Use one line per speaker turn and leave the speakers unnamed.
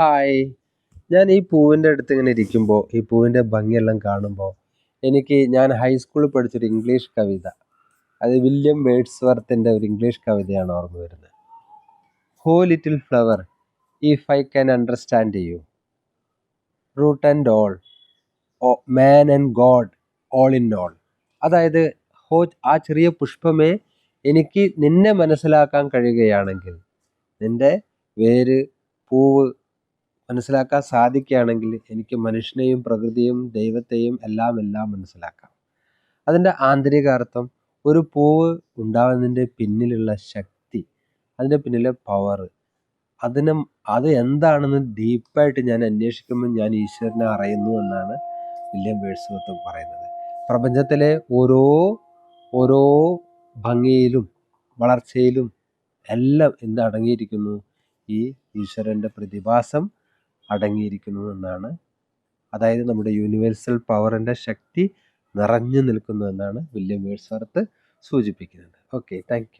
Hi ഞാൻ ഈ പൂവിന്റെ അടുത്ത് ഇങ്ങനെ ഇരിക്കുമ്പോൾ ഈ പൂവിന്റെ ഭംഗിയെല്ലാം കാണുമ്പോൾ എനിക്ക് ഞാൻ ഹൈസ്കൂളിൽ പഠിച്ചൊരു ഇംഗ്ലീഷ് കവിത അത് വില്യം വേഡ്സ്വർത്തിന്റെ ഒരു ഇംഗ്ലീഷ് കവിതയാണ് ഓർമ്മ വരുന്നത്. ഹോ little flower if I can understand you root and all man and God all in all അതായത് ഹോ ആ ചെറിയ പുഷ്പമേ എനിക്ക് നിന്നെ മനസ്സിലാക്കാൻ കഴിയുകയാണെങ്കിൽ നിന്റെ വേര് പൂവ് മനസ്സിലാക്കാൻ സാധിക്കുകയാണെങ്കിൽ എനിക്ക് മനുഷ്യനെയും പ്രകൃതിയും ദൈവത്തെയും എല്ലാം എല്ലാം മനസ്സിലാക്കാം. അതിന്റെ ആന്തരിക അർത്ഥം ഒരു പൂവ് ഉണ്ടാകുന്നതിന്റെ പിന്നിലുള്ള ശക്തി അതിന്റെ പിന്നിലെ പവർ അതിന് അത് എന്താണെന്ന് ഡീപ്പായിട്ട് ഞാൻ അന്വേഷിക്കുമ്പോൾ ഞാൻ ഈശ്വരനെ അറിയുന്നു എന്നാണ് വില്യം വേഴ്സ്വർത്ത് പറയുന്നത്. പ്രപഞ്ചത്തിലെ ഓരോ ഓരോ ഭംഗിയിലും വളർച്ചയിലും എല്ലാം എന്ത് അടങ്ങിയിരിക്കുന്നു? ഈ ഈശ്വരന്റെ പ്രതിഭാസം അടങ്ങിയിരിക്കുന്നു എന്നാണ്. അതായത് നമ്മുടെ യൂണിവേഴ്സൽ പവറിന്റെ ശക്തി നിറഞ്ഞു നിൽക്കുന്നു എന്നാണ് വില്യം വേഴ്സ്വർത്ത് സൂചിപ്പിക്കുന്നത്. Okay thank